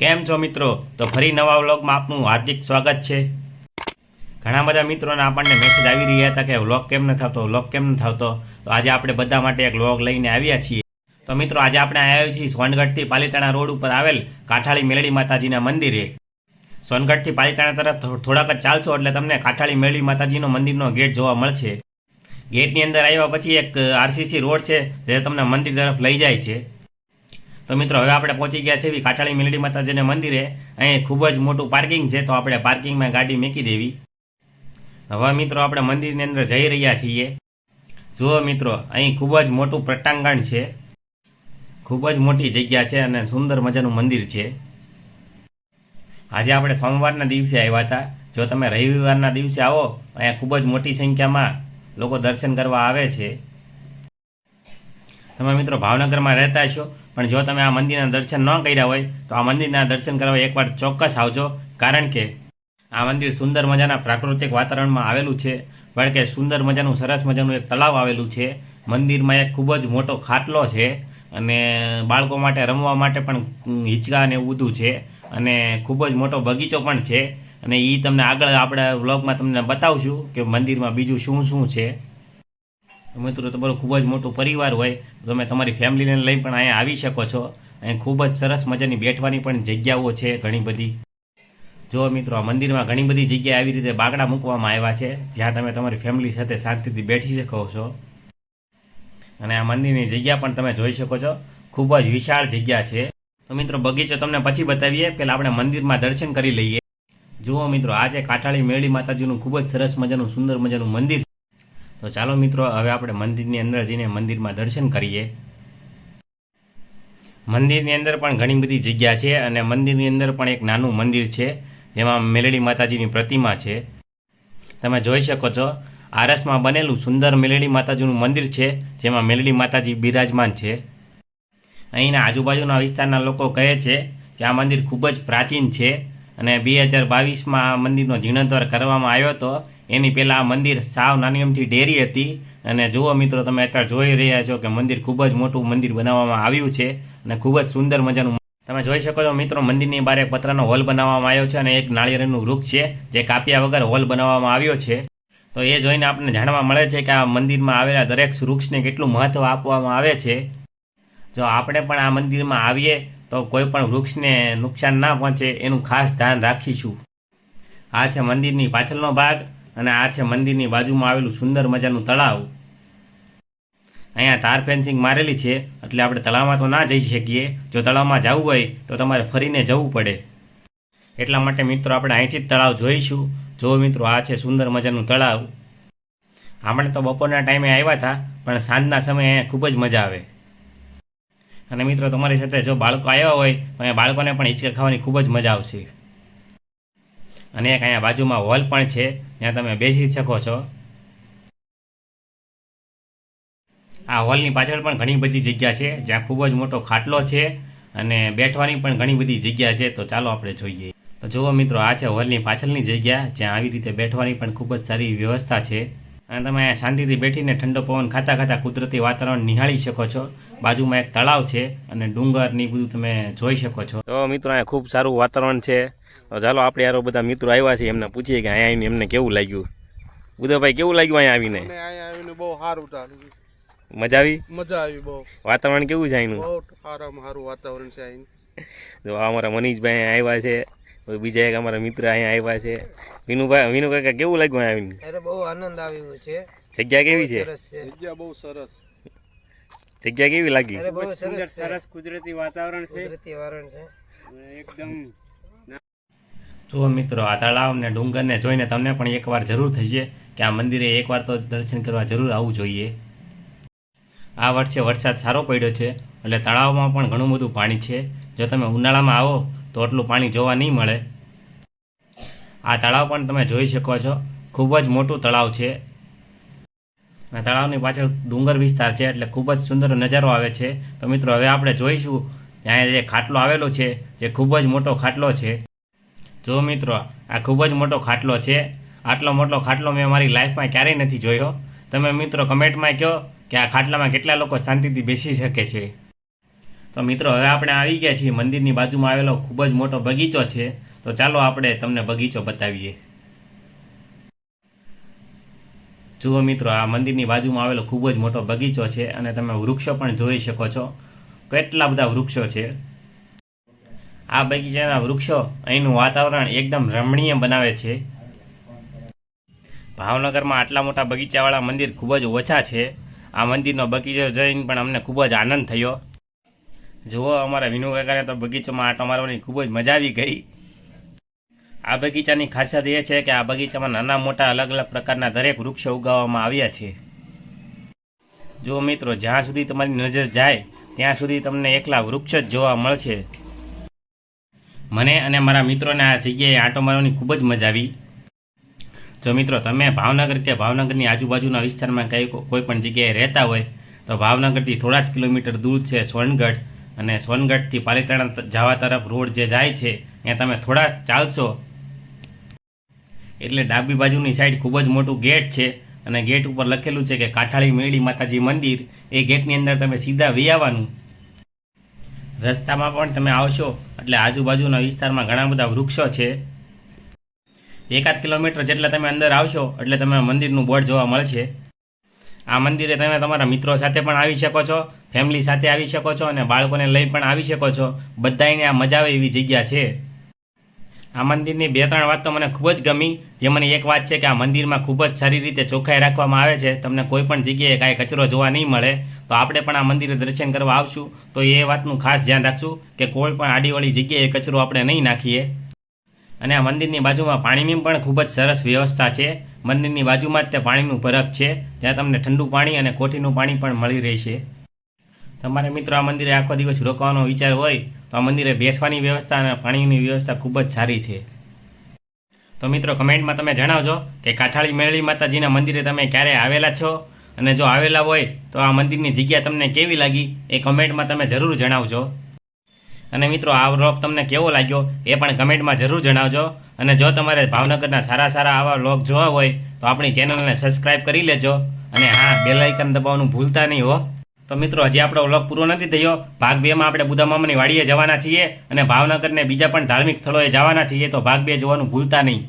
કેમ છો મિત્રો? તો ફરી નવા વ્લોગમાં આપનું હાર્દિક સ્વાગત છે. ઘણા બધા મિત્રોને આપણને મેસેજ આવી રહ્યા હતા કે વ્લોગ કેમ ન થતો, વ્લોગ કેમ ન થતો? તો આજે આપણે બધા માટે એક વ્લોગ લઈને આવ્યા છીએ. તો મિત્રો, આજે આપણે આવ્યા છીએ સોનગઢથી પાલીતાણા રોડ ઉપર આવેલ કાઠાળી મેલડી માતાજીના મંદિરે. સોનગઢથી પાલીતાણા તરફ થોડાક જ ચાલશો એટલે તમને કાઠાળી મેલડી માતાજીનો મંદિરનો ગેટ જોવા મળશે. ગેટની અંદર આવ્યા પછી એક આરસીસી રોડ છે, જે તમને મંદિર તરફ લઈ જાય છે. તો મિત્રો, હવે આપણે પહોંચી ગયા છે કાઠાળી મેલડી માતાજીના મંદિરે. અહીં ખૂબ જ મોટું પાર્કિંગ છે, તો આપણે પાર્કિંગમાં ગાડી મૂકી દેવી. હવે મિત્રો, આપણે મંદિરની અંદર જઈ રહ્યા છીએ. જુઓ મિત્રો, અહીં ખૂબ જ મોટું પ્રટાંગણ છે. ખૂબ જ મોટી જગ્યા છે અને સુંદર મજાનું મંદિર છે. આજે આપણે સોમવારના દિવસે આવ્યા હતા. જો તમે રવિવારના દિવસે આવો, અહીંયા ખૂબ જ મોટી સંખ્યામાં લોકો દર્શન કરવા આવે છે. તમે મિત્રો ભાવનગરમાં રહેતા છો પણ જો તમે આ મંદિરના દર્શન ન કર્યા હોય, તો આ મંદિરના દર્શન કરવા એકવાર ચોક્કસ આવજો, કારણ કે આ મંદિર સુંદર મજાના પ્રાકૃતિક વાતાવરણમાં આવેલું છે, કારણ કે સુંદર મજાનું, સરસ મજાનું એક તળાવ આવેલું છે. મંદિરમાં એક ખૂબ જ મોટો ખાટલો છે અને બાળકો માટે, રમવા માટે પણ હિંચકા ને એવું બધું છે અને ખૂબ જ મોટો બગીચો પણ છે. અને એ તમને આગળ આપણે વ્લોગમાં તમને બતાવશું કે મંદિરમાં બીજું શું શું છે. મિત્રો, તમારો ખૂબ જ મોટો પરિવાર હોય તમે તમારી ફેમિલીને લઈ પણ અહીંયા આવી શકો છો. અહીં ખૂબ જ સરસ મજાની બેઠવાની પણ જગ્યાઓ છે ઘણી બધી. જો મિત્રો, આ મંદિરમાં ઘણી બધી જગ્યાએ આવી રીતે બાકડા મૂકવામાં આવ્યા છે, જ્યાં તમે તમારી ફેમિલી સાથે શાંતિથી બેઠી શકો છો. અને આ મંદિરની જગ્યા પણ તમે જોઈ શકો છો. ખૂબ જ વિશાળ જગ્યા છે. તો મિત્રો, બગીચો તમને પછી બતાવીએ. પહેલાં આપણે મંદિરમાં દર્શન કરી લઈએ. જુઓ મિત્રો, આજે કાઠાળી મેળી માતાજીનું ખૂબ જ સરસ મજાનું, સુંદર મજાનું મંદિર તો ચાલો મિત્રો, હવે આપણે મંદિરની અંદર જઈને મંદિરમાં દર્શન કરીએ. મંદિરની અંદર પણ ઘણી બધી જગ્યા છે અને મંદિરની અંદર પણ એક નાનું મંદિર છે, જેમાં મેલડી માતાજીની પ્રતિમા છે. તમે જોઈ શકો છો, આરસમાં બનેલું સુંદર મેલડી માતાજીનું મંદિર છે, જેમાં મેલડી માતાજી બિરાજમાન છે. અહીંના આજુબાજુના વિસ્તારના લોકો કહે છે કે આ મંદિર ખૂબ જ પ્રાચીન છે અને બે હજાર બાવીસમાં આ મંદિરનો જીર્ણોદ્ધાર કરવામાં આવ્યો હતો. એની પહેલાં આ મંદિર સાવ નાની અમથી ડેરી હતી અને જુઓ મિત્રો, તમે અત્યારે જોઈ રહ્યા છો કે મંદિર ખૂબ જ મોટું મંદિર બનાવવામાં આવ્યું છે અને ખૂબ જ સુંદર મજાનું તમે જોઈ શકો છો મિત્રો, મંદિરની બહાર એક પતરાનો હોલ બનાવવામાં આવ્યો છે અને એક નાળિયેરનું વૃક્ષ છે જે કાપ્યા વગર હોલ બનાવવામાં આવ્યો છે. તો એ જોઈને આપણને જાણવા મળે છે કે આ મંદિરમાં આવેલા દરેક વૃક્ષને કેટલું મહત્ત્વ આપવામાં આવે છે. જો આપણે પણ આ મંદિરમાં આવીએ તો કોઈ પણ વૃક્ષને નુકસાન ના પહોંચે એનું ખાસ ધ્યાન રાખીશું. આ છે મંદિરની પાછળનો ભાગ. અને આ છે મંદિરની બાજુમાં આવેલું સુંદર મજાનું તળાવ. અહીંયા તાર ફેન્સિંગ મારેલી છે, એટલે આપણે તળાવમાં તો ના જઈ શકીએ. જો તળાવમાં જવું હોય, તો તમારે ફરીને જવું પડે. એટલા માટે મિત્રો આપણે અહીંથી જ તળાવ જોઈશું. જો મિત્રો આ છે સુંદર મજાનું તળાવ. આપણે તો બપોરના ટાઈમે આવ્યા હતા, પણ સાંજના સમયે અહીંયા ખૂબ જ મજા આવે. અને મિત્રો તમારી સાથે જો બાળકો આવ્યા હોય, તો અહીંયા બાળકોને પણ હિંચકા ખાવાની ખૂબ જ મજા આવશે. અને એક અહીંયા બાજુમાં હોલ પણ છે. જ્યાં તમે બેસી શકો છો. આ હોલની પાછળ પણ ઘણી બધી જગ્યા છે. જ્યાં ખૂબ જ મોટો ખાટલો છે અને બેઠવાની પણ ઘણી બધી જગ્યા છે. તો ચાલો આપણે જોઈએ. તો જુઓ મિત્રો, આ છે હોલની પાછળની જગ્યા. જ્યાં આવી રીતે બેઠવાની પણ ખૂબ જ સારી વ્યવસ્થા છે. અને તમે અહીંયા શાંતિથી બેઠીને ઠંડો પવન ખાતા ખાતા કુદરતી વાતાવરણ નિહાળી શકો છો. બાજુમાં એક તળાવ છે અને ડુંગર ને બધું તમે જોઈ શકો છો. તો મિત્રો, અહીંયા ખૂબ સારું વાતાવરણ છે. તો ચાલો આપણે યારો બધા મિત્રો આવ્યા છે એમને પૂછીએ કે અહીંયા આવીને એમને કેવું લાગ્યું? ઉદયભાઈ કેવું લાગ્યું અહીંયા આવીને? અહીંયા આવીને બહુ સારું ચાલુ મજા આવી? મજા આવી બહુ. વાતાવરણ કેવું છે અહીંનું? બહુ સારામાં સારું વાતાવરણ છે અહીં જો અમારા મનીષભાઈ આવ્યા છે બીજા એક અમારા મિત્ર અહીંયા આવ્યા છે. વિનુભાઈ વિનુ કાકા કેવું લાગ્યું અહીંયા આવીને? અરે બહુ આનંદ આવ્યો છે. જગ્યા કેવી છે? જગ્યા બહુ સરસ. જગ્યા કેવી લાગી? અરે બહુ સરસ છે. કુદરતી વાતાવરણ કુદરતી વારણ છે. એકદમ જુઓ મિત્રો, આ તળાવ ને ડુંગરને જોઈને તમને પણ એકવાર જરૂર થશે કે આ મંદિરે એકવાર તો દર્શન કરવા જરૂર આવવું જોઈએ. આ વર્ષે વરસાદ સારો પડ્યો છે, એટલે તળાવમાં પણ ઘણું બધું પાણી છે. જો તમે ઉનાળામાં આવો, તો એટલું પાણી જોવા નહીં મળે. આ તળાવ પણ તમે જોઈ શકો છો, ખૂબ જ મોટું તળાવ છે. અને તળાવની પાછળ ડુંગર વિસ્તાર છે, એટલે ખૂબ જ સુંદર નજારો આવે છે. તો મિત્રો, હવે આપણે જોઈશું, ત્યાં જે ખાટલો આવેલો છે, જે ખૂબ જ મોટો ખાટલો છે. જો મિત્રો, આ ખૂબ જ મોટો ખાટલો છે. આટલો મોટો ખાટલો મેં મારી લાઈફમાં ક્યારેય નથી જોયો. તમે મિત્રો કમેન્ટમાં કહો કે આ ખાટલામાં કેટલા લોકો શાંતિથી બેસી શકે છે. તો મિત્રો, હવે આપણે આવી ગયા છીએ. મંદિરની બાજુમાં આવેલો ખૂબ જ મોટો બગીચો છે. તો ચાલો આપણે તમને બગીચો બતાવીએ. જુઓ મિત્રો, આ મંદિરની બાજુમાં આવેલો ખૂબ જ મોટો બગીચો છે અને તમે વૃક્ષો પણ જોઈ શકો છો. કેટલા બધા વૃક્ષો છે. આ બગીચાના વૃક્ષો અહીંનું વાતાવરણ એકદમ રમણીય બનાવે છે. ભાવનગરમાં આટલા મોટા બગીચાવાળા મંદિર ખૂબ જ ઓછા છે. આ મંદિરનો બગીચો જોઈને પણ અમને ખૂબ જ આનંદ થયો. જુઓ અમારા વિનુ કાકાને તો બગીચામાં આટો મારવાની ખૂબ જ મજા આવી ગઈ. આ બગીચાની ખાસિયત એ છે કે આ બગીચામાં નાના મોટા અલગ અલગ પ્રકારના દરેક વૃક્ષો ઉગાવવામાં આવ્યા છે. જો મિત્રો જ્યાં સુધી તમારી નજર જાય, ત્યાં સુધી તમને એકલા વૃક્ષ જ જોવા મળશે. મને અને મારા મિત્રોને આ જગ્યાએ આંટો મારવાની ખૂબ જ મજા આવી. જો મિત્રો, તમે ભાવનગર કે ભાવનગરની આજુબાજુના વિસ્તારમાં કઈ કોઈ પણ જગ્યાએ રહેતા હોય, તો ભાવનગરથી થોડા જ કિલોમીટર દૂર છે સોનગઢ અને સોનગઢથી પાલીતાણા જવા તરફ રોડ જે જાય છે, ત્યાં તમે થોડા ચાલશો. એટલે ડાબી બાજુની સાઈડ ખૂબ જ મોટું ગેટ છે અને ગેટ ઉપર લખેલું છે કે કાઠાળી મેળી માતાજી મંદિર. એ ગેટની અંદર તમે સીધા વી આવવાનું. રસ્તામાં પણ તમે આવશો. એટલે આજુબાજુના વિસ્તારમાં ઘણા બધા વૃક્ષો છે. એકાદ કિલોમીટર જેટલા તમે અંદર આવશો, એટલે તમે મંદિરનું બોર્ડ જોવા મળશે. આ મંદિરે તમે તમારા મિત્રો સાથે પણ આવી શકો છો ફેમિલી સાથે આવી શકો છો અને બાળકોને લઈ પણ આવી શકો છો. બધાને આ મજા આવે એવી જગ્યા છે. આ મંદિરની બે ત્રણ વાત તો મને ખૂબ જ ગમી. જે મને એક વાત છે કે આ મંદિરમાં ખૂબ જ સારી રીતે ચોખ્ખાઈ રાખવામાં આવે છે. તમને કોઈ પણ જગ્યાએ કાંઈ કચરો જોવા નહીં મળે. તો આપણે પણ આ મંદિરે દર્શન કરવા આવશું. તો એ વાતનું ખાસ ધ્યાન રાખશું કે કોઈ પણ આડીવાળી જગ્યાએ કચરો આપણે નહીં નાખીએ. અને આ મંદિરની બાજુમાં પાણીની પણ ખૂબ જ સરસ વ્યવસ્થા છે. મંદિરની બાજુમાં જ તે પાણીનું બરફ છે. જ્યાં તમને ઠંડુ પાણી અને કોઠીનું પાણી પણ મળી રહેશે. તમારે મિત્રો આ મંદિરે આખો દિવસ રોકવાનો વિચાર હોય, તો આ મંદિરે બેસવાની વ્યવસ્થા અને પાણીની વ્યવસ્થા ખૂબ જ સારી છે. તો મિત્રો કમેન્ટમાં તમે જણાવજો કે કાઠાળી મેળી માતાજીના મંદિરે તમે ક્યારે આવેલા છો? અને જો આવેલા હોય, તો આ મંદિરની જગ્યા તમને કેવી લાગી? એ કમેન્ટમાં તમે જરૂર જણાવજો. અને મિત્રો આ વ્લોગ તમને કેવો લાગ્યો, એ પણ કમેન્ટમાં જરૂર જણાવજો. અને જો તમારે ભાવનગરના સારા સારા આવા વ્લોગ જોવા હોય, તો આપણી ચેનલને સબસ્ક્રાઈબ કરી લેજો. અને હા બેલાઇકન દબાવવાનું ભૂલતા નહીં હો. તો મિત્રો, હજી આપણો વ્લોગ પૂરો નથી થયો. ભાગ બેમાં આપણે બુધા મામાની વાડીએ જવાના છીએ અને ભાવનગરને બીજા પણ ધાર્મિક સ્થળોએ જવાના છીએ, તો ભાગ બે જોવાનું ભૂલતા નહીં.